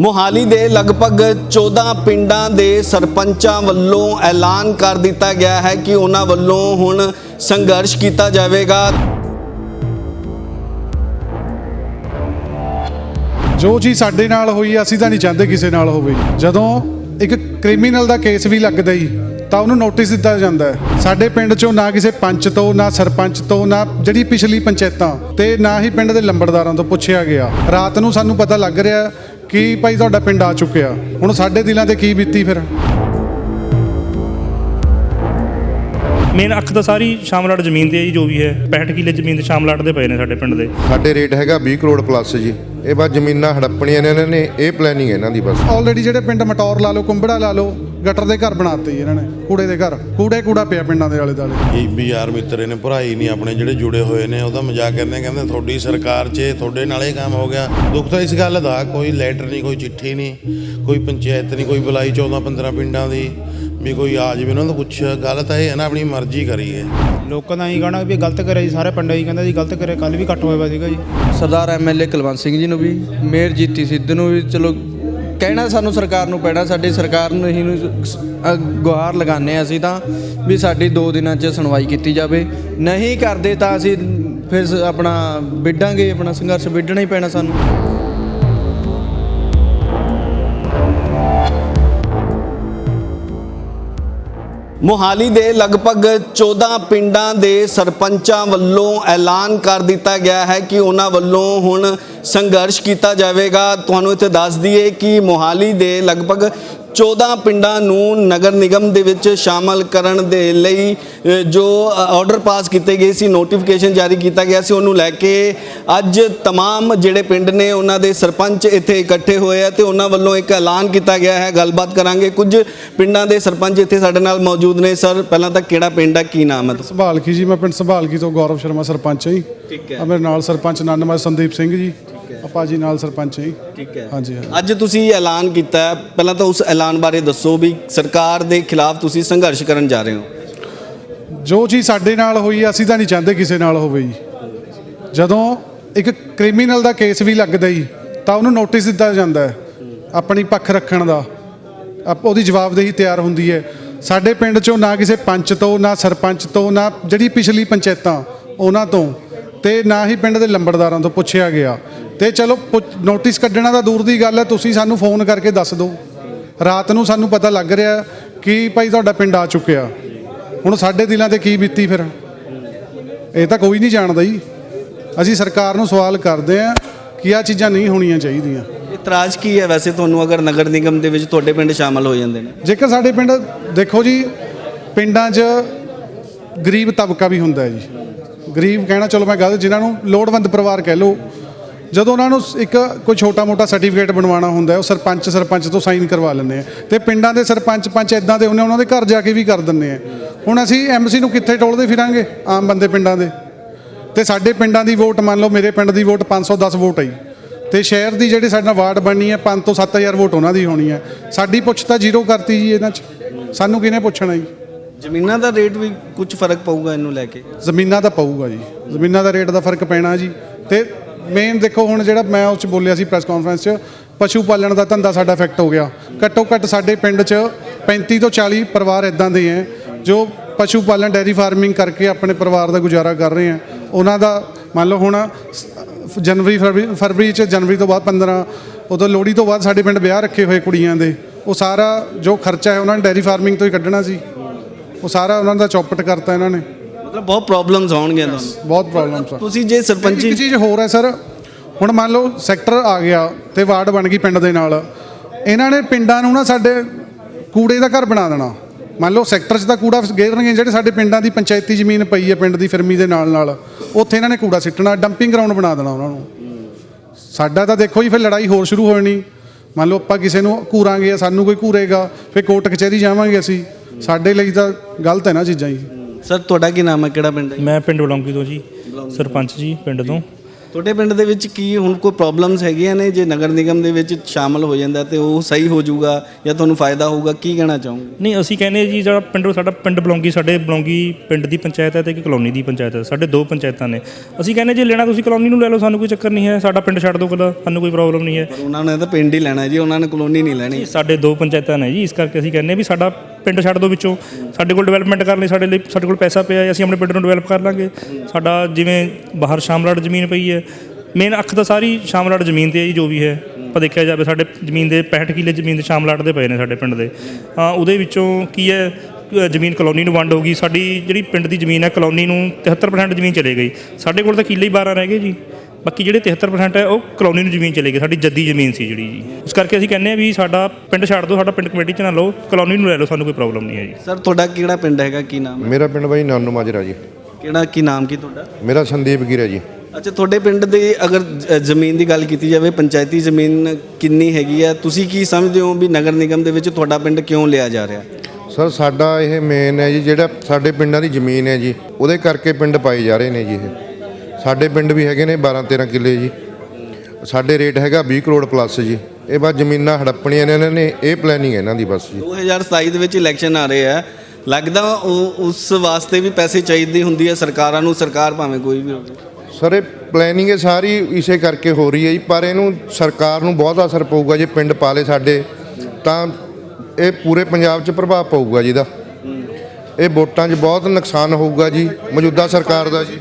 ਮੋਹਾਲੀ ਦੇ ਲਗਭਗ 14 ਪਿੰਡਾਂ ਦੇ ਸਰਪੰਚਾਂ ਵੱਲੋਂ ਐਲਾਨ ਕਰ ਦਿੱਤਾ ਗਿਆ ਹੈ ਕਿ ਉਹਨਾਂ ਵੱਲੋਂ ਹੁਣ ਸੰਘਰਸ਼ ਕੀਤਾ ਜਾਵੇਗਾ। ਜੋ ਚੀਜ਼ ਸਾਡੇ ਨਾਲ ਹੋਈ, ਅਸੀਂ ਤਾਂ ਨਹੀਂ ਚਾਹੁੰਦੇ ਕਿਸੇ ਨਾਲ ਹੋਵੇ। ਜਦੋਂ ਇੱਕ ਕ੍ਰਿਮੀਨਲ ਦਾ ਕੇਸ ਵੀ ਲੱਗਦਾ ਹੀ, ਤਾਂ ਉਹਨੂੰ ਨੋਟਿਸ ਦਿੱਤਾ ਜਾਂਦਾ ਹੈ। ਸਾਡੇ ਪਿੰਡ ਚੋਂ ਨਾ ਕਿਸੇ ਪੰਚ ਤੋਂ, ਨਾ ਸਰਪੰਚ ਤੋਂ, ਨਾ ਜਿਹੜੀ ਪਿਛਲੀ ਪੰਚਾਇਤਾਂ ਤੇ ਨਾ ਹੀ ਪਿੰਡ ਦੇ ਲੰਬੜਦਾਰਾਂ ਤੋਂ ਪੁੱਛਿਆ ਗਿਆ। ਰਾਤ ਨੂੰ ਸਾਨੂੰ ਪਤਾ ਲੱਗ ਰਿਹਾ ਕੀ ਭਾਈ ਤੁਹਾਡਾ ਪਿੰਡ ਆ ਚੁੱਕਿਆ? ਹੁਣ ਸਾਡੇ ਦਿਲਾਂ ਤੇ ਕੀ ਬੀਤੀ ਫਿਰ? ਮੇਨ ਅੱਖ ਤਾਂ ਸਾਰੀ ਸ਼ਾਮਲਾਟ ਜ਼ਮੀਨ ਤੇ ਹੈ ਜੀ ਜੋ ਵੀ ਹੈ। 65 ਕਿੱਲੇ ਜ਼ਮੀਨ ਤੇ ਸ਼ਾਮਲਾਟ ਦੇ ਪਏ ਨੇ ਸਾਡੇ ਪਿੰਡ ਦੇ। ਸਾਡੇ ਰੇਟ ਹੈਗਾ 20 ਕਰੋੜ ਪਲੱਸ ਜੀ। ਇਹ ਬਸ ਜ਼ਮੀਨਾਂ ਹੜੱਪਣੀਆਂ ਨੇ ਇਹਨਾਂ ਨੇ ਇਹ ਪਲੈਨਿੰਗ ਹੈ ਇਹਨਾਂ ਦੀ ਬਸ। ਆਲਰੇਡੀ ਜਿਹੜੇ ਪਿੰਡ ਮਟੌਰ ਲਾ ਲਓ ਕੁੰਬੜਾ ਲਾ ਲਓ ਗਟਰ ਦੇ ਘਰ ਬਣਾਤੇ ਜੀ ਇਹਨਾਂ ਨੇ ਕੂੜੇ ਦੇ ਘਰ। ਕੂੜੇ ਕੂੜਾ ਪਿਆ ਪਿੰਡਾਂ ਦੇ ਆਲੇ ਇਹ ਵੀ ਯਾਰ ਮਿੱਤਰ ਨੇ ਭਰਾਈ ਨਹੀਂ ਆਪਣੇ ਜਿਹੜੇ ਜੁੜੇ ਹੋਏ ਨੇ ਉਹਦਾ ਮਜ਼ਾਕ ਕਰਦੇ ਕਹਿੰਦੇ ਤੁਹਾਡੀ ਸਰਕਾਰ 'ਚ ਤੁਹਾਡੇ ਨਾਲ ਇਹ ਕੰਮ ਹੋ ਗਿਆ। ਦੁੱਖ ਤਾਂ ਇਸ ਗੱਲ ਦਾ ਕੋਈ ਲੈਟਰ ਨਹੀਂ ਕੋਈ ਚਿੱਠੀ ਨਹੀਂ ਕੋਈ ਪੰਚਾਇਤ ਨਹੀਂ ਕੋਈ ਬੁਲਾਈ 14 15 ਪਿੰਡਾਂ ਦੀ। ਵੀ ਕੋਈ ਆ ਜਾਵੇ ਉਹਨਾਂ ਤੋਂ ਪੁੱਛ ਗੱਲ ਤਾਂ ਇਹ ਹੈ ਨਾ ਆਪਣੀ ਮਰਜ਼ੀ ਕਰੀਏ। ਲੋਕਾਂ ਦਾ ਹੀ ਕਹਿਣਾ ਵੀ ਗਲਤ ਕਰਿਆ ਜੀ ਸਾਰੇ ਪਿੰਡ ਹੀ ਕਹਿੰਦਾ ਜੀ ਗਲਤ ਕਰਿਆ ਕੱਲ ਵੀ ਇਕੱਠ ਹੋਇਆ ਵਾ ਸੀਗਾ ਜੀ। ਸਰਦਾਰ ਐਮਐਲਏ ਕੁਲਵੰਤ ਸਿੰਘ ਜੀ ਨੂੰ ਵੀ ਮੇਅਰ ਜੀਤੀ ਸਿੱਧ ਨੂੰ ਵੀ ਚਲੋ ਕਹਿਣਾ ਸਾਨੂੰ ਸਰਕਾਰ ਨੂੰ ਪੈਣਾ ਸਾਡੀ ਸਰਕਾਰ ਨੂੰ ਹੀ ਨੂੰ ਗੁਹਾਰ ਲਗਾਉਂਦੇ ਹਾਂ ਅਸੀਂ ਤਾਂ ਵੀ ਸਾਡੀ 2 ਦਿਨਾਂ 'ਚ ਸੁਣਵਾਈ ਕੀਤੀ ਜਾਵੇ। ਨਹੀਂ ਕਰਦੇ ਤਾਂ ਅਸੀਂ ਫਿਰ ਸ- ਆਪਣਾ ਵਿੱਢਾਂਗੇ ਆਪਣਾ ਸੰਘਰਸ਼ ਵਿੱਢਣਾ ਹੀ ਪੈਣਾ ਸਾਨੂੰ। ਮੋਹਾਲੀ ਦੇ ਲਗਭਗ 14 ਪਿੰਡਾਂ ਦੇ ਸਰਪੰਚਾਂ ਵੱਲੋਂ ਐਲਾਨ ਕਰ ਦਿੱਤਾ ਗਿਆ ਹੈ ਕਿ ਉਹਨਾਂ ਵੱਲੋਂ ਹੁਣ ਸੰਘਰਸ਼ ਕੀਤਾ ਜਾਵੇਗਾ। ਤੁਹਾਨੂੰ ਇੱਥੇ ਦੱਸ ਦਈਏ ਕਿ ਮੋਹਾਲੀ ਦੇ ਲਗਭਗ 14 ਪਿੰਡਾਂ ਨੂੰ ਨਗਰ ਨਿਗਮ ਦੇ ਵਿੱਚ ਸ਼ਾਮਲ ਕਰਨ ਦੇ ਲਈ ਅ, ਜੋ ਆਰਡਰ ਪਾਸ ਕੀਤੇ ਗਏ ਸੀ ਨੋਟੀਫਿਕੇਸ਼ਨ ਜਾਰੀ ਕੀਤਾ ਗਿਆ ਸੀ ਉਹਨੂੰ ਲੈ ਕੇ ਅੱਜ तमाम ਜਿਹੜੇ ਪਿੰਡ ਨੇ ਉਹਨਾਂ ਦੇ ਸਰਪੰਚ ਇੱਥੇ ਇਕੱਠੇ ਹੋਏ ਆ ਤੇ ਉਹਨਾਂ ਵੱਲੋਂ ਇੱਕ ਐਲਾਨ ਕੀਤਾ ਗਿਆ ਹੈ ਗੱਲਬਾਤ ਕਰਾਂਗੇ ਕੁਝ ਪਿੰਡਾਂ ਦੇ ਸਰਪੰਚ ਇੱਥੇ ਸਾਡੇ ਨਾਲ ਮੌਜੂਦ ਨੇ ਸਰ ਪਹਿਲਾਂ ਤਾਂ ਕਿਹੜਾ ਪਿੰਡ ਆ ਕੀ ਨਾਮ ਹੈ ਤੁਹਾਡਾ? ਸੰਭਾਲਕੀ ਜੀ ਮੈਂ ਪਿੰਡ ਸੰਭਾਲਕੀ ਤੋਂ ਗੌਰਵ ਸ਼ਰਮਾ ਸਰਪੰਚ ਹਾਂ ਜੀ ਠੀਕ ਹੈ। ਆ ਮੇਰੇ ਨਾਲ ਸਰਪੰਚ ਨੰਨਮਾ ਸੰਦੀਪ ਸਿੰਘ ਜੀ ਆਪਾ ਜੀ ਨਾਲ ਸਰਪੰਚ ਹੈ ਜੀ। ਠੀਕ ਹੈ। ਹਾਂਜੀ ਹਾਂ ਅੱਜ ਤੁਸੀਂ ਐਲਾਨ ਕੀਤਾ ਹੈ। ਪਹਿਲਾਂ ਤਾਂ ਉਸ ਐਲਾਨ ਬਾਰੇ ਦੱਸੋ ਵੀ ਸਰਕਾਰ ਦੇ ਖਿਲਾਫ ਤੁਸੀਂ ਸੰਘਰਸ਼ ਕਰਨ ਜਾ ਰਹੇ ਹੋ। ਜੋ ਚੀਜ਼ ਸਾਡੇ ਨਾਲ ਹੋਈ ਆ, ਅਸੀਂ ਤਾਂ ਨਹੀਂ ਚਾਹੁੰਦੇ ਕਿਸੇ ਨਾਲ ਹੋਵੇ ਜੀ। ਜਦੋਂ ਇੱਕ ਕ੍ਰਿਮੀਨਲ ਦਾ ਕੇਸ ਵੀ ਲੱਗਦਾ ਹੀ ਤਾਂ ਉਹਨੂੰ ਨੋਟਿਸ ਦਿੱਤਾ ਜਾਂਦਾ ਹੈ। ਆਪਣੀ ਪੱਖ ਰੱਖਣ ਦਾ। ਆਪ- ਉਹਦੀ ਜਵਾਬਦੇਹੀ ਤਿਆਰ ਹੁੰਦੀ ਹੈ। ਸਾਡੇ ਪਿੰਡ ਚੋਂ ਨਾ ਕਿਸੇ ਪੰਚ ਤੋਂ ਨਾ ਸਰਪੰਚ ਤੋਂ ਨਾ ਜਿਹੜੀ ਪਿਛਲੀ ਪੰਚਾਇਤਾਂ ਉਹਨਾਂ ਤੋਂ ਤੇ ਨਾ ਹੀ ਪਿੰਡ ਦੇ ਲੰਬੜਦਾਰਾਂ ਤੋਂ ਪੁੱਛਿਆ ਗਿਆ। ਤੇ ਚਲੋ ਨੋਟਿਸ ਕੱਢਣਾ ਤਾਂ ਦੂਰ ਦੀ ਗੱਲ ਹੈ ਤੁਸੀਂ ਸਾਨੂੰ ਫੋਨ ਕਰਕੇ ਦੱਸ ਦਿਓ। ਰਾਤ ਨੂੰ ਸਾਨੂੰ ਪਤਾ ਲੱਗ ਰਿਹਾ ਕਿ ਭਾਈ ਤੁਹਾਡਾ ਪਿੰਡ ਆ ਚੁੱਕਿਆ। ਹੁਣ ਸਾਡੇ ਦਿਲਾਂ ਤੇ ਕੀ ਬੀਤੀ ਫਿਰ? ਇਹ ਤਾਂ ਕੋਈ ਨਹੀਂ ਜਾਣਦਾ ਜੀ। ਅਸੀਂ ਸਰਕਾਰ ਨੂੰ ਸਵਾਲ ਕਰਦੇ ਆ ਕਿ ਆ ਚੀਜ਼ਾਂ ਨਹੀਂ ਹੋਣੀਆਂ ਚਾਹੀਦੀਆਂ। ਇਤਰਾਜ਼ ਕੀ ਹੈ ਵੈਸੇ ਤੁਹਾਨੂੰ? ਅਗਰ ਨਗਰ ਨਿਗਮ ਦੇ ਵਿੱਚ ਤੁਹਾਡੇ ਪਿੰਡ ਸ਼ਾਮਲ ਹੋ ਜਾਂਦੇ ਨੇ। ਜੇਕਰ ਸਾਡੇ ਪਿੰਡ ਦੇਖੋ ਜੀ ਪਿੰਡਾਂ 'ਚ ਗਰੀਬ ਤਬਕਾ ਵੀ ਹੁੰਦਾ ਹੈ ਜੀ। ਗਰੀਬ ਕਹਿਣਾ ਚਲੋ ਮੈਂ ਗੱਲ ਜਿਨ੍ਹਾਂ ਨੂੰ ਲੋੜਵੰਦ ਪਰਿਵਾਰ ਕਹਿ ਲਓ ਜਦੋਂ ਉਹਨਾਂ ਨੂੰ ਇੱਕ ਕੋਈ ਛੋਟਾ ਮੋਟਾ ਸਰਟੀਫਿਕੇਟ ਬਣਵਾਉਣਾ ਹੁੰਦਾ ਉਹ ਸਰਪੰਚ ਸਰਪੰਚ ਤੋਂ ਸਾਈਨ ਕਰਵਾ ਲੈਂਦੇ ਆ। ਤੇ ਪਿੰਡਾਂ ਦੇ ਸਰਪੰਚ ਪੰਚ ਇਦਾਂ ਦੇ ਹੁੰਦੇ ਉਹਨਾਂ ਦੇ ਘਰ ਜਾ ਕੇ ਵੀ ਕਰ ਦਿੰਦੇ ਆ। ਹੁਣ ਅਸੀਂ ਐਮਸੀ ਨੂੰ ਕਿੱਥੇ ਟੋਲਦੇ ਫਿਰਾਂਗੇ? ਆਮ ਬੰਦੇ ਪਿੰਡਾਂ ਦੇ। ਤੇ ਸਾਡੇ ਪਿੰਡਾਂ ਦੀ ਵੋਟ ਮੰਨ ਲਓ ਮੇਰੇ ਪਿੰਡ ਦੀ ਵੋਟ 510 ਵੋਟ ਜੀ। ਤੇ ਸ਼ਹਿਰ ਦੀ ਜਿਹੜੀ ਸਾਡਾ ਵਾਰਡ ਬਣਨੀ ਹੈ 5 ਤੋਂ 7000 ਵੋਟ ਉਹਨਾਂ ਦੀ ਹੋਣੀ ਹੈ। ਸਾਡੀ ਪੁੱਛ ਤਾਂ ਜ਼ੀਰੋ ਕਰਤੀ ਜੀ ਇਹਨਾਂ 'ਚ। ਸਾਨੂੰ ਕਿਹਨੇ ਪੁੱਛਣਾ ਜੀ? ਜ਼ਮੀਨਾਂ ਦਾ ਰੇਟ ਵੀ ਕੁਝ ਫ਼ਰਕ ਪਊਗਾ ਇਹਨੂੰ ਲੈ ਕੇ? ਜ਼ਮੀਨਾਂ ਦਾ ਪਊਗਾ ਜੀ। ਜ਼ਮੀਨਾਂ ਦਾ ਰੇਟ ਦਾ ਫ਼ਰਕ ਪੈਣਾ ਜੀ। ਤੇ ਮੇਨ ਦੇਖੋ ਹੁਣ ਜਿਹੜਾ ਮੈਂ ਉਸ ਚ ਬੋਲਿਆ ਸੀ ਪ੍ਰੈਸ ਕਾਨਫਰੰਸ 'ਚ, ਪਸ਼ੂ ਪਾਲਣ ਦਾ ਧੰਦਾ ਸਾਡਾ ਇਫੈਕਟ ਹੋ ਗਿਆ। ਘੱਟੋ ਘੱਟ ਸਾਡੇ ਪਿੰਡ 'ਚ 35 ਤੋਂ 40 ਪਰਿਵਾਰ ਇਦਾਂ ਦੇ ਹੈ, ਜੋ ਪਸ਼ੂ ਪਾਲਣ ਡੈਰੀ ਫਾਰਮਿੰਗ ਕਰਕੇ ਆਪਣੇ ਪਰਿਵਾਰ ਦਾ ਗੁਜ਼ਾਰਾ ਕਰ ਰਹੇ ਹੈ। ਉਹਨਾਂ ਦਾ ਮੰਨ ਲਓ ਹੁਣ, ਜਨਵਰੀ, ਫਰਵਰੀ ਫਰਵਰੀ 'ਚ, ਜਨਵਰੀ ਤੋਂ ਬਾਅਦ 15 ਉਦੋਂ ਲੋਹੜੀ ਤੋਂ ਬਾਅਦ ਸਾਡੇ ਪਿੰਡ ਵਿਆਹ ਰੱਖੇ ਹੋਏ ਕੁੜੀਆਂ ਦੇ। ਉਹ ਸਾਰਾ ਜੋ ਖਰਚਾ ਹੈ, ਉਹਨਾਂ ਨੇ ਡੈਰੀ ਫਾਰਮਿੰਗ ਤੋਂ ਹੀ ਕੱਢਣਾ ਸੀ। ਉਹ ਸਾਰਾ ਉਹਨਾਂ ਦਾ ਚੌਪਟ ਕਰਤਾ ਇਹਨਾਂ ਨੇ। ਮਤਲਬ ਬਹੁਤ ਪ੍ਰੋਬਲਮਸ ਆਉਣਗੀਆਂ ਤੁਹਾਨੂੰ। ਬਹੁਤ ਪ੍ਰੋਬਲਮਸ ਆ। ਤੁਸੀਂ ਜੇ ਸਰਪੰਚੀ ਇੱਕ ਚੀਜ਼ ਹੋਰ ਹੈ ਸਰ। ਹੁਣ ਮੰਨ ਲਓ ਸੈਕਟਰ ਆ ਗਿਆ ਤੇ ਵਾਰਡ ਬਣ ਗਈ ਪਿੰਡ ਦੇ ਨਾਲ। ਇਹਨਾਂ ਨੇ ਪਿੰਡਾਂ ਨੂੰ ਨਾ ਸਾਡੇ ਕੂੜੇ ਦਾ ਘਰ ਬਣਾ ਦੇਣਾ। ਮੰਨ ਲਓ ਸੈਕਟਰ 'ਚ ਤਾਂ ਕੂੜਾ ਗੇਰਨਗੇ ਜਿਹੜੇ ਸਾਡੇ ਪਿੰਡਾਂ ਦੀ ਪੰਚਾਇਤੀ ਜ਼ਮੀਨ ਪਈ ਹੈ ਪਿੰਡ ਦੀ ਫਿਰਮੀ ਦੇ ਨਾਲ ਨਾਲ ਉੱਥੇ ਇਹਨਾਂ ਨੇ ਕੂੜਾ ਸਿੱਟਣਾ ਡੰਪਿੰਗ ਗਰਾਊਂਡ ਬਣਾ ਦੇਣਾ ਉਹਨਾਂ ਨੂੰ। ਸਾਡਾ ਤਾਂ ਦੇਖੋ ਜੀ ਫਿਰ ਲੜਾਈ ਹੋਰ ਸ਼ੁਰੂ ਹੋ ਜਾਣੀ ਮੰਨ ਲਓ ਆਪਾਂ ਕਿਸੇ ਨੂੰ ਘੂਰਾਂਗੇ ਜਾਂ ਸਾਨੂੰ ਕੋਈ ਘੂਰੇਗਾ ਫਿਰ ਕੋਰਟ ਕਚਹਿਰੀ ਜਾਵਾਂਗੇ ਅਸੀਂ। ਸਾਡੇ ਲਈ ਤਾਂ ਗਲਤ ਹੈ ਨਾ ਚੀਜ਼ਾਂ ਜੀ। ਸਰ ਤੁਹਾਡਾ ਕੀ ਨਾਮ ਹੈ? ਕਿਹੜਾ ਪਿੰਡ ਹੈ ਮੈਂ ਪਿੰਡ ਬਲੌਂਗੀ ਤੋਂ ਜੀ ਸਰਪੰਚ ਜੀ ਪਿੰਡ ਤੋਂ। ਤੁਹਾਡੇ ਪਿੰਡ ਦੇ ਵਿੱਚ ਕੀ ਹੁਣ ਕੋਈ ਪ੍ਰੋਬਲਮਸ ਹੈਗੀਆਂ ਨੇ? ਜੇ ਨਗਰ ਨਿਗਮ ਦੇ ਵਿੱਚ ਸ਼ਾਮਲ ਹੋ ਜਾਂਦਾ ਤੇ ਉਹ ਸਹੀ ਹੋ ਜਾਊਗਾ ਜਾਂ ਤੁਹਾਨੂੰ ਫਾਇਦਾ ਹੋਊਗਾ ਕੀ ਕਹਿਣਾ ਚਾਹੋਗੇ? ਨਹੀਂ ਅਸੀਂ ਕਹਿੰਦੇ ਜੀ ਜਿਹੜਾ ਪਿੰਡ ਸਾਡਾ ਪਿੰਡ ਬਲੌਂਗੀ ਸਾਡੇ ਬਲੌਂਗੀ ਪਿੰਡ ਦੀ ਪੰਚਾਇਤ ਹੈ ਤੇ ਇੱਕ ਕਲੋਨੀ ਦੀ ਪੰਚਾਇਤ ਹੈ। ਸਾਡੇ ਦੋ ਪੰਚਾਇਤਾਂ ਨੇ। ਅਸੀਂ ਕਹਿੰਦੇ ਜੇ ਲੈਣਾ ਤੁਸੀਂ ਕਲੋਨੀ ਨੂੰ ਲੈ ਲਓ ਸਾਨੂੰ ਕੋਈ ਚੱਕਰ ਨਹੀਂ ਹੈ। ਸਾਡਾ ਪਿੰਡ ਛੱਡ ਦਿਓ ਕੱਲਾ ਸਾਨੂੰ ਕੋਈ ਪ੍ਰੋਬਲਮ ਨਹੀਂ ਹੈ। ਪਰ ਉਹਨਾਂ ਨੇ ਤਾਂ ਪਿੰਡ ਹੀ ਲੈਣਾ ਜੀ ਉਹਨਾਂ ਨੇ ਕਲੋਨੀ ਨਹੀਂ ਲੈਣੀ। ਸਾਡੇ ਦੋ ਪੰਚਾਇਤਾਂ ਨੇ ਜੀ ਇਸ ਕਰਕੇ ਅਸੀਂ ਕਹਿੰਦੇ ਵੀ ਸਾਡਾ ਪਿੰਡ ਛੱਡ ਦਿਓ ਵਿੱਚੋਂ। ਸਾਡੇ ਕੋਲ ਡਿਵੈਲਪਮੈਂਟ ਕਰਨ ਲਈ ਸਾਡੇ ਲਈ ਸਾਡੇ ਕੋਲ ਪੈਸਾ ਪਿਆ ਹੈ, ਅਸੀਂ ਆਪਣੇ ਪਿੰਡ ਨੂੰ ਡਿਵੈਲਪ ਕਰ ਲਾਂਗੇ। ਸਾਡਾ ਜਿਵੇਂ ਬਾਹਰ ਸ਼ਾਮਲਾੜ ਜ਼ਮੀਨ ਪਈ ਹੈ ਮੇਨ ਅੱਖ ਤਾਂ ਸਾਰੀ ਸ਼ਾਮਲਾੜ ਜ਼ਮੀਨ ਤੇ ਹੈ ਜੀ, ਜੋ ਵੀ ਹੈ। ਆਪਾਂ ਦੇਖਿਆ ਜਾਵੇ ਸਾਡੇ ਜ਼ਮੀਨ ਦੇ 65 ਕਿੱਲੇ ਜ਼ਮੀਨ ਦੇ ਸ਼ਾਮਲਾਟ ਦੇ ਪਏ ਨੇ ਸਾਡੇ ਪਿੰਡ ਦੇ। ਹਾਂ ਉਹਦੇ ਵਿੱਚੋਂ ਕੀ ਹੈ ਜ਼ਮੀਨ ਕਲੋਨੀ ਨੂੰ ਵੰਡ ਹੋ ਗਈ। ਸਾਡੀ ਜਿਹੜੀ ਪਿੰਡ ਦੀ ਜ਼ਮੀਨ ਹੈ, ਕਲੋਨੀ ਨੂੰ 73% ਜ਼ਮੀਨ ਚਲੇ ਗਈ। ਸਾਡੇ ਕੋਲ ਤਾਂ ਕਿੱਲੇ ਹੀ 12 ਰਹਿ ਗਏ ਜੀ। ਬਾਕੀ ਜਿਹੜੇ 73% ਹੈ ਉਹ ਕਲੋਨੀ ਨੂੰ ਜ਼ਮੀਨ ਚਲੇ ਗਈ ਸਾਡੀ ਜੱਦੀ ਜ਼ਮੀਨ ਸੀ ਜਿਹੜੀ ਜੀ। ਉਸ ਕਰਕੇ ਅਸੀਂ ਕਹਿੰਦੇ ਆ ਵੀ ਸਾਡਾ ਪਿੰਡ ਛੱਡ ਦਿਓ ਸਾਡਾ ਪਿੰਡ ਕਮੇਟੀ ਚ ਨਾ ਲਓ ਕਲੋਨੀ ਨੂੰ ਲੈ ਲਓ ਸਾਨੂੰ ਕੋਈ ਪ੍ਰੋਬਲਮ ਨਹੀਂ ਹੈ ਜੀ। ਸਰ ਤੁਹਾਡਾ ਕਿਹੜਾ ਪਿੰਡ ਹੈਗਾ ਕੀ ਨਾਮ ਹੈ? ਮੇਰਾ ਪਿੰਡ ਬਾਈ ਨਾਨੂ ਮਾਜਰਾ ਜੀ। ਕਿਹੜਾ ਕੀ ਨਾਮ ਕੀ ਤੁਹਾਡਾ? ਮੇਰਾ ਸੰਦੀਪ ਗਿਰਾ ਜੀ। ਅੱਛਾ ਤੁਹਾਡੇ ਪਿੰਡ ਦੇ ਅਗਰ ਜ- ਜ਼ਮੀਨ ਦੀ ਗੱਲ ਕੀਤੀ ਜਾਵੇ ਪੰਚਾਇਤੀ ਜ਼ਮੀਨ ਕਿੰਨੀ ਹੈਗੀ ਆ? ਤੁਸੀਂ ਕੀ ਸਮਝਦੇ ਹੋ ਵੀ ਨਗਰ ਨਿਗਮ ਦੇ ਵਿੱਚ ਤੁਹਾਡਾ ਪਿੰਡ ਕਿਉਂ ਲਿਆ ਜਾ ਰਿਹਾ? ਸਰ ਸਾਡਾ ਇਹ ਮੇਨ ਹੈ ਜੀ ਜਿਹੜਾ ਸਾਡੇ ਪਿੰਡਾਂ ਦੀ ਜ਼ਮੀਨ ਹੈ ਜੀ ਉਹਦੇ ਕਰਕੇ ਪਿੰਡ ਪਾਏ ਜਾ ਰਹੇ ਨੇ ਜੀ ਇਹ। ਸਾਡੇ ਪਿੰਡ ਵੀ ਹੈਗੇ ਨੇ 12 13 ਕਿੱਲੇ ਜੀ। ਸਾਡੇ ਰੇਟ ਹੈਗਾ 20 ਕਰੋੜ ਪਲੱਸ ਜੀ। ਇਹ ਬਸ ਜ਼ਮੀਨਾਂ ਹੜੱਪਣੀਆਂ ਨੇ ਇਹਨਾਂ ਨੇ ਇਹ ਪਲੈਨਿੰਗ ਹੈ ਇਹਨਾਂ ਦੀ ਬਸ ਜੀ। 2027 ਦੇ ਵਿੱਚ ਇਲੈਕਸ਼ਨ ਆ ਰਹੇ ਆ। ਲੱਗਦਾ ਉਹ ਉਸ ਵਾਸਤੇ ਵੀ ਪੈਸੇ ਚਾਹੀਦੀ ਹੁੰਦੀ ਹੈ ਸਰਕਾਰਾਂ ਨੂੰ। ਸਰਕਾਰ ਭਾਵੇਂ ਕੋਈ ਵੀ ਹੋਵੇ। ਸਰ ਇਹ ਪਲੈਨਿੰਗ ਇਹ ਸਾਰੀ ਇਸੇ ਕਰਕੇ ਹੋ ਰਹੀ ਹੈ ਜੀ। ਪਰ ਇਹਨੂੰ ਸਰਕਾਰ ਨੂੰ ਬਹੁਤ ਅਸਰ ਪਊਗਾ ਜੇ ਪਿੰਡ ਪਾਲੇ ਸਾਡੇ। ਤਾਂ ਇਹ ਪੂਰੇ ਪੰਜਾਬ 'ਚ ਪ੍ਰਭਾਵ ਪਊਗਾ ਜੀ ਇਹਦਾ। ਇਹ ਵੋਟਾਂ 'ਚ ਬਹੁਤ ਨੁਕਸਾਨ ਹੋਊਗਾ ਜੀ ਮੌਜੂਦਾ ਸਰਕਾਰ ਦਾ ਜੀ।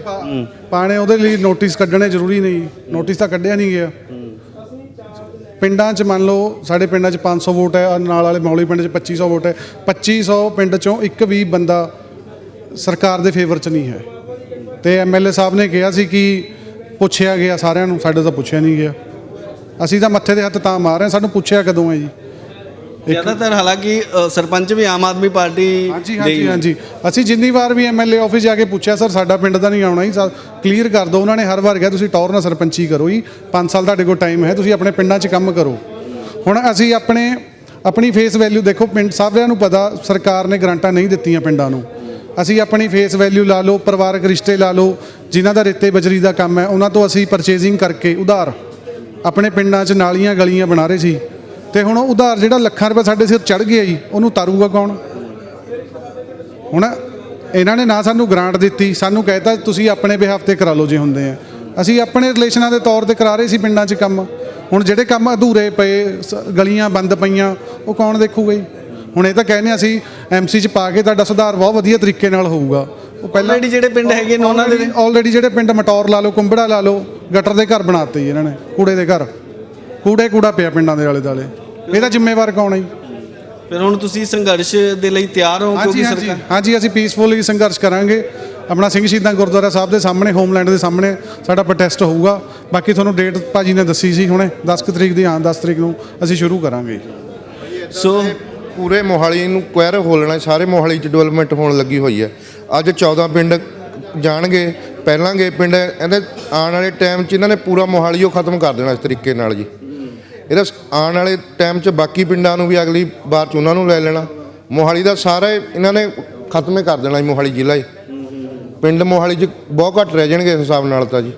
ਪਾਣੇ ਉਹਦੇ ਲਈ ਨੋਟਿਸ ਕੱਢਣੇ ਜ਼ਰੂਰੀ ਨਹੀਂ ਨੋਟਿਸ ਤਾਂ ਕੱਢਿਆ ਨਹੀਂ ਗਿਆ। ਪਿੰਡਾਂ 'ਚ ਮੰਨ ਲਓ ਸਾਡੇ ਪਿੰਡਾਂ 'ਚ 500 ਵੋਟ ਹੈ ਨਾਲ ਵਾਲੇ ਮੌਲੀ ਪਿੰਡ 'ਚ 2500 ਵੋਟ ਹੈ। 2500 ਪਿੰਡ 'ਚੋਂ ਇੱਕ ਵੀ ਬੰਦਾ ਸਰਕਾਰ ਦੇ ਫੇਵਰ 'ਚ ਨਹੀਂ ਹੈ। ਤੇ ਐਮਐਲਏ ਸਾਹਿਬ ਨੇ ਕਿਹਾ ਸੀ ਕਿ ਪੁੱਛਿਆ ਗਿਆ ਸਾਰਿਆਂ ਨੂੰ ਸਾਡੇ ਤਾਂ ਪੁੱਛਿਆ ਨਹੀਂ ਗਿਆ। ਅਸੀਂ ਤਾਂ ਮੱਥੇ ਦੇ ਹੱਥ ਤਾਂ ਮਾਰ ਰਹੇ ਹਾਂ, ਸਾਨੂੰ ਪੁੱਛਿਆ ਕਦੋਂ ਹੈ ਜੀ? ਜ਼ਿਆਦਾਤਰ ਹਾਲਾਂਕਿ ਅ, ਸਰਪੰਚ ਵੀ ਆਮ ਆਦਮੀ ਪਾਰਟੀ ਹਾਂਜੀ ਹਾਂਜੀ ਹਾਂਜੀ। ਅਸੀਂ ਜਿੰਨੀ ਵਾਰ ਵੀ ਐਮਐਲਏ ਆਫਿਸ ਜਾ ਕੇ ਪੁੱਛਿਆ ਸਰ ਸਾਡਾ ਪਿੰਡ ਦਾ ਨਹੀਂ ਆਉਣਾ ਜੀ ਕਲੀਅਰ ਕਰ ਦਿਓ ਉਹਨਾਂ ਨੇ ਹਰ ਵਾਰ ਕਿਹਾ ਤੁਸੀਂ ਟੌਰ ਨਾਲ ਸਰਪੰਚੀ ਕਰੋ ਜੀ। 5 ਸਾਲ ਤੁਹਾਡੇ ਕੋਲ ਟਾਈਮ ਹੈ ਤੁਸੀਂ ਆਪਣੇ ਪਿੰਡਾਂ 'ਚ ਕੰਮ ਕਰੋ। ਹੁਣ ਅਸੀਂ ਆਪਣੇ ਆਪਣੀ ਫੇਸ ਵੈਲਿਊ ਦੇਖੋ ਪਿੰਡ ਸਾਰਿਆਂ ਨੂੰ ਪਤਾ ਸਰਕਾਰ ਨੇ ਗਰੰਟਾਂ ਨਹੀਂ ਦਿੱਤੀਆਂ ਪਿੰਡਾਂ ਨੂੰ। ਅਸੀਂ ਆਪਣੀ ਫੇਸ ਵੈਲਿਊ ਲਾ ਲਓ ਪਰਿਵਾਰਕ ਰਿਸ਼ਤੇ ਲਾ ਲਓ ਜਿਨ੍ਹਾਂ ਦਾ ਰੇਤੇ ਬਜਰੀ ਦਾ ਕੰਮ ਹੈ ਉਹਨਾਂ ਤੋਂ ਅਸੀਂ ਪਰਚੇਜ਼ਿੰਗ ਕਰਕੇ ਉਧਾਰ ਆਪਣੇ ਪਿੰਡਾਂ 'ਚ ਨਾਲੀਆਂ ਗਲੀਆਂ ਬਣਾ ਰਹੇ ਸੀ। ਤੇ ਹੁਣ ਉਹ ਉਧਾਰ ਜਿਹੜਾ ਲੱਖਾਂ ਰੁਪਏ ਸਾਡੇ ਸਿਰ ਚੜ ਗਿਆ ਜੀ ਉਹਨੂੰ ਤਾਰੂਗਾ ਕੌਣ? ਹੁਣ ਇਹਨਾਂ ਨੇ ਨਾ ਸਾਨੂੰ ਗ੍ਰਾਂਟ ਦਿੱਤੀ ਸਾਨੂੰ ਕਹਿਤਾ ਤੁਸੀਂ ਆਪਣੇ ਬਿਹਾਫ ਤੇ ਕਰਾ ਲਓ ਜੇ ਹੁੰਦੇ ਆ। ਅਸੀਂ ਆਪਣੇ ਰਿਲੇਸ਼ਨਾਂ ਦੇ ਤੌਰ ਤੇ ਕਰਾ ਰਹੇ ਸੀ ਪਿੰਡਾਂ 'ਚ ਕੰਮ। ਹੁਣ ਜਿਹੜੇ ਕੰਮ ਅਧੂਰੇ ਪਏ ਗਲੀਆਂ ਬੰਦ ਪਈਆਂ ਉਹ ਕੌਣ ਦੇਖੂਗਾ ਜੀ? ਹੁਣ ਇਹ ਤਾਂ ਕਹਿੰਦੇ ਅਸੀਂ ਐਮਸੀ 'ਚ ਪਾ ਕੇ ਤੁਹਾਡਾ ਸੁਧਾਰ ਬਹੁਤ ਵਧੀਆ ਤਰੀਕੇ ਨਾਲ ਹੋਊਗਾ। ਉਹ ਪਹਿਲਾਂ Already ਜਿਹੜੇ ਪਿੰਡ ਹੈਗੇ ਨੇ ਉਹਨਾਂ ਦੇ ਆਲਰੇਡੀ ਜਿਹੜੇ ਪਿੰਡ ਮਟੌਰ ਲਾ ਲਓ ਕੁੰਬੜਾ ਲਾ ਲਓ ਗਟਰ ਦੇ ਘਰ ਬਣਾਤੇ ਜੀ ਇਹਨਾਂ ਨੇ ਕੂੜੇ ਦੇ ਘਰ। ਕੂੜੇ ਕੂੜਾ ਪਿਆ ਪਿੰਡਾਂ ਦੇ ਆਲੇ ਦਾਲੇ ਇਹਦਾ ਜ਼ਿੰਮੇਵਾਰ ਕੌਣ ਹੈ ਜੀ? ਫਿਰ ਹੁਣ ਤੁਸੀਂ ਸੰਘਰਸ਼ ਦੇ ਲਈ ਤਿਆਰ ਹੋ ਹਾਂਜੀ ਕਿਉਂਕਿ ਹਾਂਜੀ। ਸਰਕਾਰ ਹਾਂਜੀ ਅਸੀਂ ਪੀਸਫੁਲੀ ਸੰਘਰਸ਼ ਕਰਾਂਗੇ। ਆਪਣਾ ਸਿੰਘ ਸ਼ਹੀਦਾਂ ਗੁਰਦੁਆਰਾ ਸਾਹਿਬ ਦੇ ਸਾਹਮਣੇ ਹੋਮਲੈਂਡ ਦੇ ਸਾਹਮਣੇ ਸਾਡਾ ਪ੍ਰੋਟੈਸਟ ਹੋਊਗਾ। ਬਾਕੀ ਤੁਹਾਨੂੰ ਡੇਟ ਭਾਜੀ ਨੇ ਦੱਸੀ ਸੀ ਹੁਣੇ 10 ਕੁ ਤਰੀਕ ਦੀ ਹਾਂ 10 ਤਰੀਕ ਨੂੰ ਅਸੀਂ ਸ਼ੁਰੂ ਕਰਾਂਗੇ। ਸੋ ਪੂਰੇ ਮੋਹਾਲੀ ਨੂੰ ਕੁਐਰ ਹੋਲਣਾ ਸਾਰੇ ਮੋਹਾਲੀ 'ਚ ਡਿਵੈਲਪਮੈਂਟ ਹੋਣ ਲੱਗੀ ਹੋਈ ਹੈ। ਅੱਜ 14 ਪਿੰਡ ਜਾਣਗੇ ਪਹਿਲਾਂ ਗਏ ਪਿੰਡ ਇਹਦੇ ਆਉਣ ਵਾਲੇ ਟਾਈਮ 'ਚ ਇਹਨਾਂ ਨੇ ਪੂਰਾ ਮੋਹਾਲੀ ਉਹ ਖਤਮ ਕਰ ਦੇਣਾ ਇਸ ਤਰੀਕੇ ਨਾਲ ਜੀ। ਇਹਦਾ ਆਉਣ ਵਾਲੇ ਟਾਈਮ 'ਚ ਬਾਕੀ ਪਿੰਡਾਂ ਨੂੰ ਵੀ ਅਗਲੀ ਵਾਰ 'ਚ ਉਹਨਾਂ ਨੂੰ ਲੈ ਲੈਣਾ। ਮੋਹਾਲੀ ਦਾ ਸਾਰਾ ਇਹਨਾਂ ਨੇ ਖਤਮ ਕਰ ਦੇਣਾ ਜੀ ਮੋਹਾਲੀ ਜ਼ਿਲ੍ਹਾ ਹੀ। ਪਿੰਡ ਮੋਹਾਲੀ 'ਚ ਬਹੁਤ ਘੱਟ ਰਹਿ ਜਾਣਗੇ ਇਸ ਹਿਸਾਬ ਨਾਲ ਤਾਂ ਜੀ।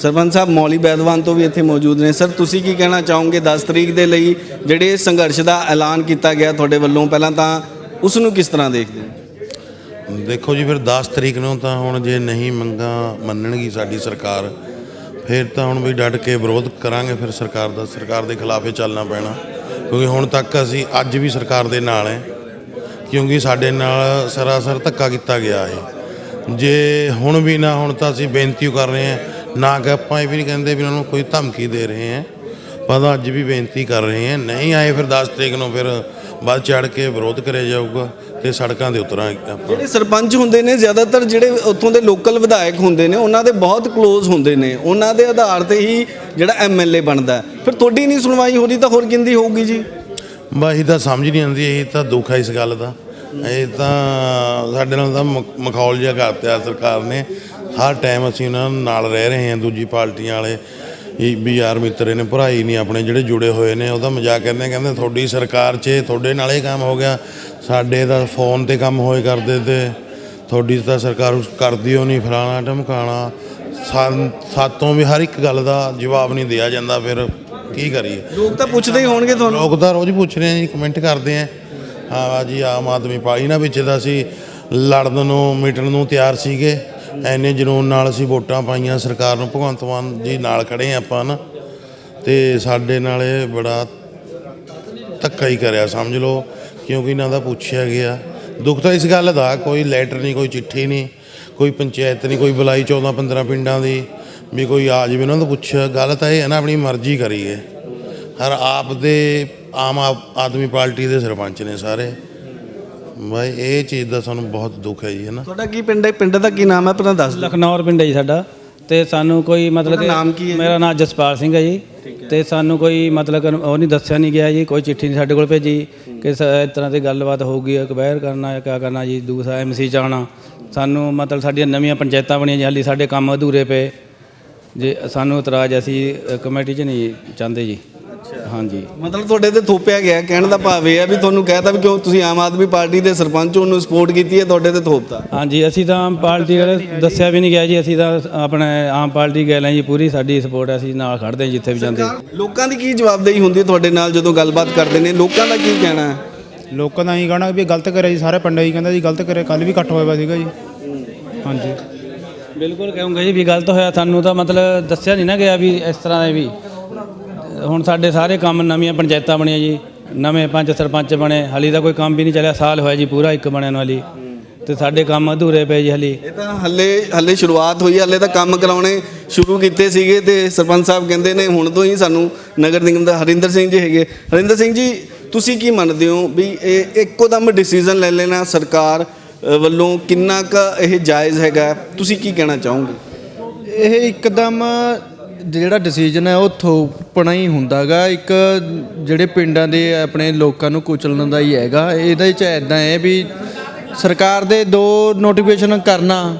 ਸਰਪੰਚ ਸਾਹਿਬ ਮੌਲੀ ਬੈਦਵਾਨ ਤੋਂ ਵੀ ਇੱਥੇ ਮੌਜੂਦ ਨੇ। ਸਰ ਤੁਸੀਂ ਕੀ ਕਹਿਣਾ ਚਾਹੋਗੇ 10 ਤਰੀਕ ਦੇ ਲਈ ਜਿਹੜੇ ਸੰਘਰਸ਼ ਦਾ ਐਲਾਨ ਕੀਤਾ ਗਿਆ ਤੁਹਾਡੇ ਵੱਲੋਂ? ਪਹਿਲਾਂ ਤਾਂ ਉਸ ਨੂੰ ਕਿਸ ਤਰ੍ਹਾਂ ਦੇਖਦੇ ਹੋ? ਦੇਖੋ ਜੀ ਫਿਰ 10 ਤਰੀਕ ਨੂੰ ਤਾਂ ਹੁਣ ਜੇ ਨਹੀਂ ਮੰਗਾ ਮੰਨਣਗੀ ਸਾਡੀ ਸਰਕਾਰ ਫਿਰ ਤਾਂ ਹੁਣ ਵੀ ਡਟ ਕੇ ਵਿਰੋਧ ਕਰਾਂਗੇ, ਫਿਰ ਸਰਕਾਰ ਦਾ, ਸਰਕਾਰ ਦੇ ਖਿਲਾਫ ਹੀ ਚੱਲਣਾ ਪੈਣਾ। ਕਿਉਂਕਿ ਹੁਣ ਤੱਕ ਅਸੀਂ ਅੱਜ ਵੀ ਸਰਕਾਰ ਦੇ ਨਾਲ ਹੈ ਕਿਉਂਕਿ ਸਾਡੇ ਨਾਲ ਸਰਾਸਰ ਧੱਕਾ ਕੀਤਾ ਗਿਆ ਹੈ ਜੇ ਹੁਣ ਵੀ ਨਾ, ਹੁਣ ਤਾਂ ਅਸੀਂ ਬੇਨਤੀ ਓ ਕਰ ਰਹੇ ਹਾਂ ਨਾ ਕਿ ਆਪਾਂ ਇਹ ਵੀ ਨਹੀਂ ਕਹਿੰਦੇ ਵੀ ਉਹਨਾਂ ਨੂੰ ਕੋਈ ਧਮਕੀ ਦੇ ਰਹੇ ਹਾਂ ਪਰ ਅੱਜ ਵੀ ਬੇਨਤੀ ਕਰ ਰਹੇ ਹਾਂ ਨਹੀਂ ਆਏ ਫਿਰ 10 ਤਰੀਕ ਨੂੰ ਫਿਰ ਵੱਧ ਚੜ ਕੇ ਵਿਰੋਧ ਕਰਿਆ ਜਾਊਗਾ। ਤੇ ਸੜਕਾਂ ਦੇ ਉਤਰਾਂਗੇ ਆਪਾਂ ਜਿਹੜੇ ਸਰਪੰਚ ਹੁੰਦੇ ਨੇ ਜ਼ਿਆਦਾਤਰ ਜਿਹੜੇ ਉੱਥੋਂ ਦੇ ਲੋਕਲ ਵਿਧਾਇਕ ਹੁੰਦੇ ਨੇ ਉਹਨਾਂ ਦੇ ਬਹੁਤ ਕਲੋਜ਼ ਹੁੰਦੇ ਨੇ। ਉਹਨਾਂ ਦੇ ਆਧਾਰ ਤੇ ਹੀ ਜਿਹੜਾ ਐਮਐਲਏ ਬਣਦਾ। ਫਿਰ ਤੁਹਾਡੀ ਨਹੀਂ ਸੁਣਵਾਈ ਹੋ ਰਹੀ ਤਾਂ ਹੋਰ ਕਿੰਦੀ ਹੋਊਗੀ ਜੀ? ਬਸ ਇਹ ਤਾਂ ਸਮਝ ਨਹੀਂ ਆਉਂਦੀ ਇਹ ਤਾਂ ਦੁੱਖ ਹੈ ਇਸ ਗੱਲ ਦਾ। ਇਹ ਤਾਂ ਸਾਡੇ ਨਾਲ ਤਾਂ ਮਖੌਲ ਜਿਹਾ ਕਰਤਿਆ ਸਰਕਾਰ ਨੇ। ਹਰ ਟਾਈਮ ਅਸੀਂ ਉਹਨਾਂ ਨਾਲ ਰਹਿ ਰਹੇ ਹਾਂ ਦੂਜੀ ਪਾਰਟੀਆਂ ਵਾਲੇ। ਇਹ ਵੀ ਯਾਰ ਮਿੱਤਰ ਨੇ ਭਰਾ ਹੀ ਨਹੀਂ ਆਪਣੇ ਜਿਹੜੇ ਜੁੜੇ ਹੋਏ ਨੇ ਉਹਦਾ ਮਜ਼ਾਕ ਕਹਿੰਦੇ ਕਹਿੰਦੇ ਤੁਹਾਡੀ ਸਰਕਾਰ 'ਚ ਤੁਹਾਡੇ ਨਾਲ ਇਹ ਕੰਮ ਹੋ ਗਿਆ ਸਾਡੇ ਦਾ ਫੋਨ ਤੇ ਕੰਮ ਹੋਏ ਕਰਦੇ ਤੇ ਤੁਹਾਡੀ ਤਾਂ ਸਰਕਾਰ ਕਰਦੀ ਓ ਨਹੀਂ ਫਲਾਣਾ ਢਮਕਾਣਾ ਸਾ- ਸਾਤੋਂ ਵੀ ਹਰ ਇੱਕ ਗੱਲ ਦਾ ਜਵਾਬ ਨਹੀਂ ਦਿਆ ਜਾਂਦਾ ਫਿਰ ਕੀ ਕਰੀਏ? ਲੋਕ ਤਾਂ ਪੁੱਛਦੇ ਹੀ ਹੋਣਗੇ ਤੁਹਾਨੂੰ। ਲੋਕ ਤਾਂ ਰੋਜ਼ ਪੁੱਛ ਰਹੇ ਜੀ ਕਮੈਂਟ ਕਰਦੇ ਆ। ਹਾਂ ਜੀ ਆਮ ਆਦਮੀ ਪਾਰਟੀ ਨਾਲ ਵਿੱਚ ਤਾਂ ਅਸੀਂ ਲੜਨ ਨੂੰ ਮਿਟਣ ਨੂੰ ਤਿਆਰ ਸੀਗੇ ਐਨੇ ਜਨੂਨ ਨਾਲ ਅਸੀਂ ਵੋਟਾਂ ਪਾਈਆਂ, ਸਰਕਾਰ ਨੂੰ, ਭਗਵੰਤ ਮਾਨ ਜੀ ਨਾਲ ਖੜੇ ਆਪਾਂ ਨਾ, ਤੇ ਸਾਡੇ ਨਾਲ ਇਹ ਬੜਾ ਧੱਕਾ ਹੀ ਕਰਿਆ, ਸਮਝ ਲਓ, ਕਿਉਂਕਿ ਇਹਨਾਂ ਦਾ ਪੁੱਛਿਆ ਗਿਆ। ਦੁੱਖ ਤਾਂ ਇਸ ਗੱਲ ਦਾ, ਕੋਈ ਲੈਟਰ ਨਹੀਂ, ਕੋਈ ਚਿੱਠੀ ਨਹੀਂ, ਕੋਈ ਪੰਚਾਇਤ ਨਹੀਂ, ਕੋਈ ਬੁਲਾਈ 14 15 ਪਿੰਡਾਂ ਦੀ, ਵੀ ਕੋਈ ਆ ਜਾਵੇ, ਉਹਨਾਂ ਤੋਂ ਪੁੱਛਿਆ। ਗੱਲ ਤਾਂ ਇਹ ਹੈ ਨਾ, ਆਪਣੀ ਮਰਜ਼ੀ ਕਰੀਏ। ਹਰ ਆਪ ਦੇ ਆਮ ਆਦਮੀ ਪਾਰਟੀ ਦੇ ਸਰਪੰਚ ਨੇ ਸਾਰੇ। ਬਾਈ ਇਹ ਚੀਜ਼ ਦਾ ਸਾਨੂੰ ਬਹੁਤ ਦੁੱਖ ਹੈ ਜੀ ਹੈ ਨਾ। ਤੁਹਾਡਾ ਕੀ ਪਿੰਡ ਹੈ? ਪਿੰਡ ਦਾ ਕੀ ਨਾਮ ਹੈ? ਪਹਿਲਾਂ ਦੱਸ ਦਿਓ। ਲਖਨੌਰ ਪਿੰਡ ਹੈ ਜੀ ਸਾਡਾ। ਤੇ ਸਾਨੂੰ ਕੋਈ ਮਤਲਬ ਉਹਦਾ ਨਾਮ ਕੀ ਹੈ ਜੀ? ਮੇਰਾ ਨਾਮ ਜਸਪਾਲ ਸਿੰਘ ਹੈ ਜੀ। ਤੇ ਸਾਨੂੰ ਕੋਈ ਮਤਲਬ ਕਿ ਉਹ ਨਹੀਂ ਦੱਸਿਆ ਨਹੀਂ ਗਿਆ ਜੀ ਕੋਈ ਚਿੱਠੀ ਨਹੀਂ ਸਾਡੇ ਕੋਲ ਭੇਜੀ ਕਿ ਇਸ ਤਰ੍ਹਾਂ ਦੀ ਗੱਲਬਾਤ ਹੋਊਗੀ ਅਕਵਾਇਰ ਕਰਨਾ ਹੈ ਕਿਆ ਕਰਨਾ ਜੀ ਦੂਸਰਾ ਐਮਸੀ ਚਾਹਣਾ ਸਾਨੂੰ ਮਤਲਬ ਸਾਡੀਆਂ ਨਵੀਆਂ ਪੰਚਾਇਤਾਂ ਬਣੀਆਂ ਜੀ ਹਾਲੀ ਸਾਡੇ ਕੰਮ ਅਧੂਰੇ ਪਏ। ਜੇ ਸਾਨੂੰ ਇਤਰਾਜ਼ ਅਸੀਂ ਕਮੇਟੀ 'ਚ ਨਹੀਂ ਚਾਹੁੰਦੇ ਜੀ। ਹਾਂਜੀ। ਮਤਲਬ ਤੁਹਾਡੇ ਤੇ ਥੋਪਿਆ ਗਿਆ ਕਹਿਣ ਦਾ ਭਾਵ ਇਹ ਹੈ ਵੀ ਤੁਹਾਨੂੰ ਕਹਿਤਾ ਵੀ ਕਿਉਂ ਤੁਸੀਂ ਆਮ ਆਦਮੀ ਪਾਰਟੀ ਦੇ ਸਰਪੰਚ ਹੋ, ਉਹਨੂੰ ਸਪੋਰਟ ਕੀਤੀ ਹੈ ਤੁਹਾਡੇ ਤੇ ਥੋਪਤਾ। ਹਾਂਜੀ ਅਸੀਂ ਤਾਂ ਆਮ ਪਾਰਟੀ ਵਾਲੇ ਦੱਸਿਆ ਵੀ ਨਹੀਂ ਗਿਆ ਜੀ ਅਸੀਂ ਤਾਂ ਆਪਣੇ ਆਮ ਪਾਰਟੀ ਗਏ ਲੈ ਜੀ ਪੂਰੀ ਸਾਡੀ ਸਪੋਰਟ ਹੈ ਅਸੀਂ ਨਾਲ ਖੜਦੇ ਹਾਂ ਜਿੱਥੇ ਵੀ ਜਾਂਦੇ। ਲੋਕਾਂ ਦੀ ਕੀ ਜਵਾਬਦੇਹੀ ਹੁੰਦੀ ਹੈ ਤੁਹਾਡੇ ਨਾਲ ਜਦੋਂ ਗੱਲਬਾਤ ਕਰਦੇ ਨੇ? ਲੋਕਾਂ ਦਾ ਕੀ ਕਹਿਣਾ ਹੈ? ਲੋਕਾਂ ਦਾ ਹੀ ਕਹਿਣਾ ਵੀ ਇਹ ਗਲਤ ਕਰਿਆ ਜੀ ਸਾਰੇ ਪਿੰਡ ਹੀ ਕਹਿੰਦਾ ਜੀ ਗਲਤ ਕਰਿਆ ਕੱਲ ਵੀ ਇਕੱਠ ਹੋਇਆ ਵਾ ਸੀਗਾ ਜੀ। ਹਾਂਜੀ। ਬਿਲਕੁਲ ਕਹੂੰਗਾ ਜੀ ਵੀ ਗਲਤ ਹੋਇਆ ਸਾਨੂੰ ਤਾਂ ਮਤਲਬ ਦੱਸਿਆ ਨਹੀਂ ਨਾ ਗਿਆ ਵੀ ਇਸ ਤਰ੍ਹਾਂ ਦੇ ਵੀ। ਹੁਣ ਸਾਡੇ ਸਾਰੇ ਕੰਮ ਨਵੀਆਂ ਪੰਚਾਇਤਾਂ ਬਣੀਆਂ ਜੀ। ਨਵੇਂ ਪੰਚ ਸਰਪੰਚ ਬਣੇ। ਹਾਲੀ ਦਾ ਕੋਈ ਕੰਮ ਵੀ ਨਹੀਂ ਚੱਲਿਆ। ਸਾਲ ਹੋਇਆ ਜੀ ਪੂਰਾ ਇੱਕ ਬਣਨ ਵਾਲੀ ਤੇ ਸਾਡੇ ਕੰਮ ਅਧੂਰੇ ਪਏ ਜੀ ਹਾਲੀ। ਇਹ ਤਾਂ ਹੱਲੇ ਹੱਲੇ ਸ਼ੁਰੂਆਤ ਹੋਈ ਹੈ, ਹੱਲੇ ਤਾਂ ਕੰਮ ਕਰਾਉਣੇ ਸ਼ੁਰੂ ਕੀਤੇ ਸੀਗੇ ਤੇ ਸਰਪੰਚ ਸਾਹਿਬ ਕਹਿੰਦੇ ਨੇ ਹੁਣ ਤੋਂ ਹੀ ਸਾਨੂੰ ਨਗਰ ਨਿਗਮ ਦਾ ਹਰਿੰਦਰ ਸਿੰਘ ਜੀ ਹੈਗੇ। ਹਰਿੰਦਰ ਸਿੰਘ ਜੀ ਤੁਸੀਂ ਕੀ ਮੰਨਦੇ ਹੋ ਵੀ ਇਹ ਇੱਕੋ ਦਮ ਡਿਸੀਜਨ ਲੈ ਲੈਣਾ ਸਰਕਾਰ ਵੱਲੋਂ ਕਿੰਨਾ ਕੁ ਇਹ ਜਾਇਜ਼ ਹੈਗਾ? ਤੁਸੀਂ ਕੀ ਕਹਿਣਾ ਚਾਹੋਗੇ? ਇਹ ਇੱਕਦਮ ਜਿਹੜਾ ਡਿਸੀਜਨ ਹੈ, ਉਹ ਥੋਪਣਾ ਹੀ ਹੁੰਦਾਗਾ। ਇੱਕ ਜਿਹੜੇ ਪਿੰਡਾਂ ਦੇ ਆਪਣੇ ਲੋਕਾਂ ਨੂੰ ਕੁਚਲਣ ਦਾ ਹੀ ਹੈਗਾ। ਇਹਦੇ ਚ ਐਦਾਂ ਹੈ ਵੀ ਸਰਕਾਰ ਦੇ ਦੋ ਨੋਟੀਫਿਕੇਸ਼ਨ ਕਰਨਾ,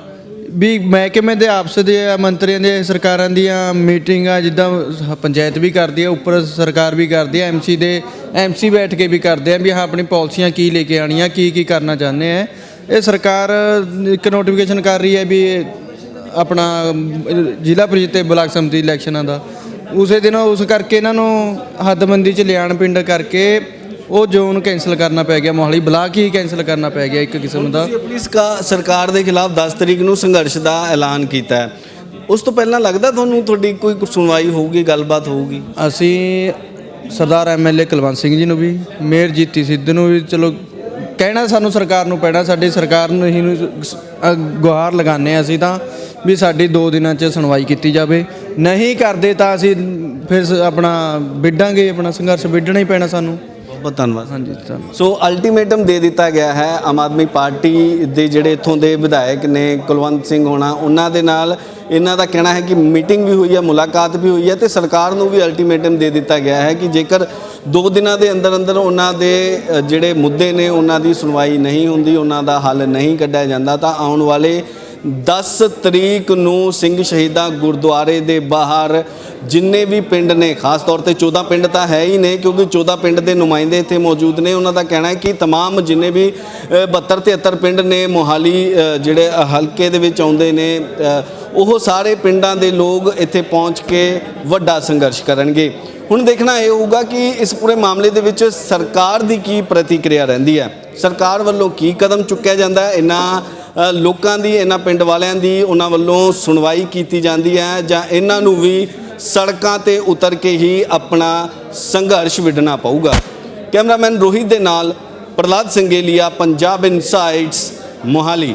ਵੀ ਮਹਿਕਮੇ ਦੇ ਆਪਸ ਦੇ ਮੰਤਰੀਆਂ ਦੇ ਸਰਕਾਰਾਂ ਦੀਆਂ ਮੀਟਿੰਗਾਂ, ਜਿੱਦਾਂ ਸ- ਪੰਚਾਇਤ ਵੀ ਕਰਦੀ ਹੈ ਉੱਪਰ ਸਰਕਾਰ ਵੀ ਕਰਦੀ ਹੈ ਐਮਸੀ ਦੇ ਐਮਸੀ ਬੈਠ ਕੇ ਵੀ ਕਰਦੇ ਆ, ਵੀ ਹਾਂ, ਆਪਣੀ ਪਾਲਿਸੀਆਂ ਕੀ ਲੈ ਕੇ ਆਣੀਆਂ ਕੀ ਕੀ ਕਰਨਾ ਚਾਹੁੰਦੇ ਆ। ਇਹ ਸਰਕਾਰ ਇੱਕ ਨੋਟੀਫਿਕੇਸ਼ਨ ਕਰ ਰਹੀ ਹੈ ਵੀ ਆਪਣਾ ਜ਼ਿਲ੍ਹਾ ਪ੍ਰੀਸ਼ਦ ਤੇ ਬਲਾਕ ਸੰਮਤੀ ਇਲੈਕਸ਼ਨਾਂ ਦਾ। ਉਸੇ ਦਿਨ ਉਸ ਕਰਕੇ ਇਹਨਾਂ ਨੂੰ ਹੱਦਬੰਦੀ ਚ ਲਿਆਣ ਪਿੰਡ ਕਰਕੇ ਉਹ ਜ਼ੋਨ ਕੈਨਸਲ ਕਰਨਾ ਪੈ ਗਿਆ ਮੋਹਾਲੀ ਬਲਾਕ ਹੀ ਕੈਨਸਲ ਕਰਨਾ ਪੈ ਗਿਆ ਇੱਕ ਕਿਸਮ ਦਾ। ਆਪਣੀ ਸਕਾ- ਸਰਕਾਰ ਦੇ ਖਿਲਾਫ 10 ਤਰੀਕ ਨੂੰ ਸੰਘਰਸ਼ ਦਾ ਐਲਾਨ ਕੀਤਾ ਹੈ। ਉਸ ਤੋਂ ਪਹਿਲਾਂ ਲੱਗਦਾ ਤੁਹਾਨੂੰ ਤੁਹਾਡੀ ਕੋਈ ਸੁਣਵਾਈ ਹੋਊਗੀ ਗੱਲਬਾਤ ਹੋਊਗੀ? ਅਸੀਂ ਸਰਦਾਰ ਐਮਐਲਏ ਕੁਲਵੰਤ ਸਿੰਘ ਜੀ ਨੂੰ ਵੀ ਮੇਅਰ ਜੀਤੀ ਸਿੱਧੂ ਨੂੰ ਵੀ ਚਲੋ ਕਹਿਣਾ ਸਾਨੂੰ ਸਰਕਾਰ ਨੂੰ ਪੈਣਾ ਸਾਡੀ ਸਰਕਾਰ ਨੂੰ ਹੀ ਨੂੰ ਸ- ਗੁਹਾਰ ਲਗਾਉਂਦੇ ਹਾਂ ਅਸੀਂ ਤਾਂ ਵੀ ਸਾਡੀ 2 ਦਿਨਾਂ 'ਚ ਸੁਣਵਾਈ ਕੀਤੀ ਜਾਵੇ। ਨਹੀਂ ਕਰਦੇ ਤਾਂ ਅਸੀਂ ਫਿਰ ਆਪਣਾ ਵਿੱਢਾਂਗੇ ਆਪਣਾ ਸੰਘਰਸ਼ ਵਿੱਢਣਾ ਹੀ ਪੈਣਾ ਸਾਨੂੰ। ਬਹੁਤ ਧੰਨਵਾਦ। ਹਾਂਜੀ ਧੰਨਵਾਦ ਸੋ ਅਲਟੀਮੇਟਮ ਦੇ ਦਿੱਤਾ ਗਿਆ ਹੈ ਆਮ ਆਦਮੀ ਪਾਰਟੀ ਦੇ ਜਿਹੜੇ ਇੱਥੋਂ ਦੇ ਵਿਧਾਇਕ ਨੇ ਕੁਲਵੰਤ ਸਿੰਘ ਹੋਣਾ ਉਹਨਾਂ ਦੇ ਨਾਲ ਇਹਨਾਂ ਦਾ ਕਹਿਣਾ ਹੈ ਕਿ ਮੀਟਿੰਗ ਵੀ ਹੋਈ ਹੈ ਮੁਲਾਕਾਤ ਵੀ ਹੋਈ ਹੈ ਤੇ ਸਰਕਾਰ ਨੂੰ ਵੀ ਅਲਟੀਮੇਟਮ ਦੇ ਦਿੱਤਾ ਗਿਆ ਹੈ ਕਿ ਜੇਕਰ ਦੋ ਦਿਨਾਂ ਦੇ ਅੰਦਰ ਅੰਦਰ ਉਹਨਾਂ ਦੇ ਅ, ਜਿਹੜੇ ਮੁੱਦੇ ਨੇ ਉਹਨਾਂ ਦੀ ਸੁਣਵਾਈ ਨਹੀਂ ਹੁੰਦੀ ਉਹਨਾਂ ਦਾ ਹੱਲ ਨਹੀਂ ਕੱਢਿਆ ਜਾਂਦਾ ਤਾਂ ਆਉਣ ਵਾਲੇ 10 ਤਰੀਕ ਨੂੰ ਸਿੰਘ ਸ਼ਹੀਦਾਂ ਗੁਰਦੁਆਰੇ ਦੇ ਬਾਹਰ ਜਿੰਨੇ ਵੀ ਪਿੰਡ ਨੇ ਖਾਸ ਤੌਰ ਤੇ 14 ਪਿੰਡ ਤਾਂ ਹੈ ਹੀ ਨੇ ਕਿਉਂਕਿ 14 ਪਿੰਡ ਦੇ ਨੁਮਾਇੰਦੇ ਇੱਥੇ ਮੌਜੂਦ ਨੇ ਉਹਨਾਂ ਦਾ ਕਹਿਣਾ ਹੈ ਕਿ तमाम ਜਿੰਨੇ ਵੀ ਅ, 72 73 ਪਿੰਡ ਨੇ ਮੋਹਾਲੀ ਅ, ਜਿਹੜੇ ਅ, ਹਲਕੇ ਦੇ ਵਿੱਚ ਆਉਂਦੇ ਨੇ ਅ, ਉਹ ਸਾਰੇ ਪਿੰਡਾਂ ਦੇ ਲੋਕ ਇੱਥੇ ਪਹੁੰਚ ਕੇ ਵੱਡਾ ਸੰਘਰਸ਼ ਕਰਨਗੇ ਹੁਣ ਦੇਖਣਾ ਇਹ ਹੋਊਗਾ ਕਿ ਇਸ ਪੂਰੇ ਮਾਮਲੇ ਦੇ ਵਿੱਚ ਸਰਕਾਰ ਦੀ ਕੀ ਪ੍ਰਤੀਕਿਰਿਆ ਰਹਿੰਦੀ ਹੈ। ਸਰਕਾਰ ਵੱਲੋਂ ਕੀ ਕਦਮ ਚੁੱਕਿਆ ਜਾਂਦਾ ਹੈ? ਇਹਨਾਂ ਲੋਕਾਂ ਦੀ, ਇਹਨਾਂ ਪਿੰਡ ਵਾਲਿਆਂ ਦੀ, ਉਹਨਾਂ ਵੱਲੋਂ ਸੁਣਵਾਈ ਕੀਤੀ ਜਾਂਦੀ ਹੈ ਜਾਂ ਇਹਨਾਂ ਨੂੰ ਵੀ ਸੜਕਾਂ ਤੇ ਉਤਰ ਕੇ ਹੀ ਆਪਣਾ ਸੰਘਰਸ਼ ਵਿਢਣਾ ਪਊਗਾ? ਕੈਮਰਾਮੈਨ ਰੋਹਿਤ ਦੇ ਨਾਲ ਪ੍ਰਲਾਦ ਸੰਗੇਲੀਆ ਪੰਜਾਬ ਇਨਸਾਈਟਸ ਮੋਹਾਲੀ।